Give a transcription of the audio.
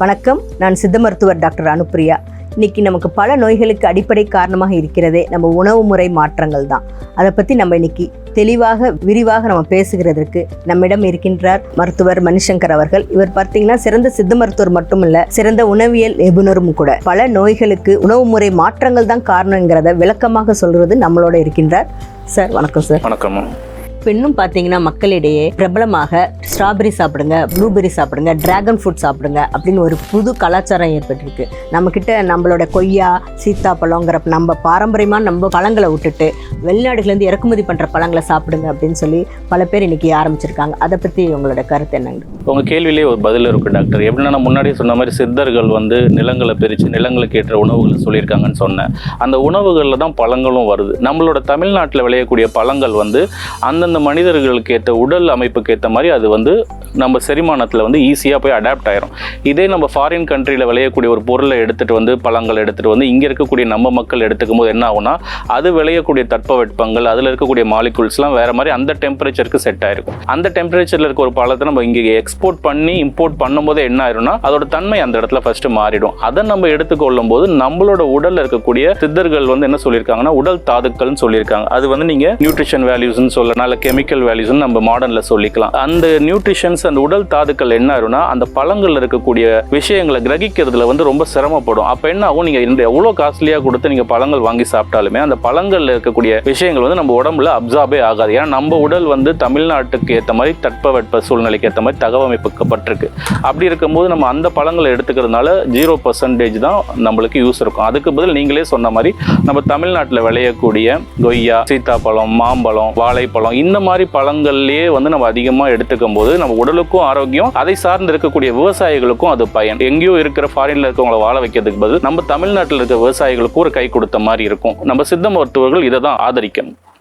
வணக்கம். நான் சித்த மருத்துவர் டாக்டர் அனுப்பிரியா. இன்னைக்கு நமக்கு பல நோய்களுக்கு அடிப்படை காரணமாக இருக்கிறதே நம்ம உணவு முறை மாற்றங்கள் தான். அதை பற்றி நம்ம இன்னைக்கு தெளிவாக விரிவாக நம்ம பேசுகிறதற்கு நம்மிடம் இருக்கின்றார் மருத்துவர் மணிசங்கர் அவர்கள். இவர் பார்த்தீங்கன்னா சிறந்த சித்த மருத்துவர் மட்டுமல்ல சிறந்த உணவியல் நிபுணரும் கூட. பல நோய்களுக்கு உணவு முறை மாற்றங்கள் தான் காரணங்கிறத விளக்கமாக சொல்றது நம்மளோட இருக்கின்றார். சார் வணக்கம் சார். வணக்கம். இப்போ இன்னும் பார்த்தீங்கன்னா மக்களிடையே பிரபலமாக ஸ்ட்ராபெரி சாப்பிடுங்க ப்ளூபெரி சாப்பிடுங்க டிராகன் ஃப்ரூட் சாப்பிடுங்க அப்படின்னு ஒரு புது கலாச்சாரம் ஏற்பட்டிருக்கு. நம்மக்கிட்ட நம்மளோட கொய்யா சீத்தாப்பழங்கிற நம்ம பாரம்பரியமாக நம்ம பழங்களை விட்டுட்டு வெளிநாடுகள்லேருந்து இறக்குமதி பண்ணுற பழங்களை சாப்பிடுங்க அப்படின்னு சொல்லி பல பேர் இன்னைக்கு ஆரம்பிச்சிருக்காங்க. அதை பற்றி உங்களோட கருத்து என்னங்க? உங்கள் கேள்வியிலே ஒரு பதில் இருக்குது டாக்டர். எப்படின்னா முன்னாடி சொன்ன மாதிரி சித்தர்கள் வந்து நிலங்களை பிரித்து நிலங்களுக்கு ஏற்ற உணவுகளை சொல்லியிருக்காங்கன்னு சொன்னேன். அந்த உணவுகளில் தான் பழங்களும் வருது. நம்மளோட தமிழ்நாட்டில் விளையக்கூடிய பழங்கள் வந்து அந்தந்த மனிதர்களுக்கு ஏற்ற உடல் அமைப்புக்கு ஏற்ற மாதிரி அது வந்து நம்ம செரிமானத்தில் வந்து ஈஸியாக போய் அடாப்ட் ஆயிரும். இதே நம்ம ஃபாரின் கண்ட்ரியில் விளையக்கூடிய ஒரு பொருளை எடுத்துகிட்டு வந்து பழங்கள் எடுத்துகிட்டு வந்து இங்கே இருக்கக்கூடிய நம்ம மக்கள் எடுத்துக்கும் போது என்ன ஆகும்னா அது விளையக்கூடிய தட்பவெட்பங்கள் அதில் இருக்கக்கூடிய மாலிகூல்ஸ்லாம் வேற மாதிரி அந்த டெம்பரேச்சருக்கு செட் ஆயிருக்கும். அந்த டெம்பரேச்சரில் இருக்க ஒரு பழத்தை நம்ம இங்கே எக்ஸ்போர்ட் பண்ணி இம்போர்ட் பண்ணும்போது என்ன ஆயிரும்னா அதோட தன்மை அந்த இடத்துல ஃபஸ்ட்டு மாறிடும். அதை நம்ம எடுத்துக்கொள்ளும் போது நம்மளோட உடலில் இருக்கக்கூடிய சித்தர்கள் வந்து என்ன சொல்லியிருக்காங்கன்னா உடல் தாதுக்கள்னு சொல்லியிருக்காங்க. அது வந்து நீங்கள் நியூட்ரிஷன் வேல்யூஸ்னு சொல்லலாம் இல்லை கெமிக்கல் வேல்யூஸ்னு நம்ம மாடனில் சொல்லிக்கலாம். அந்த நியூட்ரிஷன் நியூட்ரிஷன்ஸ் அந்த உடல் தாதுக்கள் என்ன ஆயிரும்னா அந்த பழங்கள்ல இருக்கக்கூடிய விஷயங்களை கிரகிக்கிறதுல வந்து ரொம்ப சிரமப்படும். அப்ப என்ன ஆகும்? நீங்க இந்த எவ்வளவு காஸ்ட்லியா கொடுத்து நீங்க பழங்கள் வாங்கி சாப்பிட்டாலுமே அந்த பழங்கள்ல இருக்கக்கூடிய விஷயங்கள் வந்து நம்ம உடம்புல அப்சார்பே ஆகாது. ஏன்னா நம்ம உடல் வந்து தமிழ்நாட்டுக்கு ஏற்ற மாதிரி தட்பவெட்ப சூழ்நிலைக்கு ஏற்ற மாதிரி தகவமைப்புக்கப்பட்டிருக்கு. அப்படி இருக்கும்போது நம்ம அந்த பழங்களை எடுத்துக்கிறதுனால ஜீரோ பர்சன்டேஜ் தான் நம்மளுக்கு யூஸ் இருக்கும். அதுக்கு பதில் நீங்களே சொன்ன மாதிரி நம்ம தமிழ்நாட்டில் விளையக்கூடிய கொய்யா சீத்தாப்பழம் மாம்பழம் வாழைப்பழம் இந்த மாதிரி பழங்கள்லேயே வந்து நம்ம அதிகமாக எடுத்துக்கும் போது நம்ம உடலுக்கும் ஆரோக்கியம் அதை சார்ந்து இருக்கக்கூடிய விவசாயிகளுக்கும் அது பயன். எங்கேயோ இருக்கிற ஃபாரின்ல இருக்கவங்களை வாழ வைக்கிறதுக்கு பதில் நம்ம தமிழ்நாட்டில் இருக்க விவசாயிகளுக்கும் ஒரு கை கொடுத்த மாதிரி இருக்கும். நம்ம சித்த மருத்துவர்கள் இதை தான் ஆதரிக்கணும்.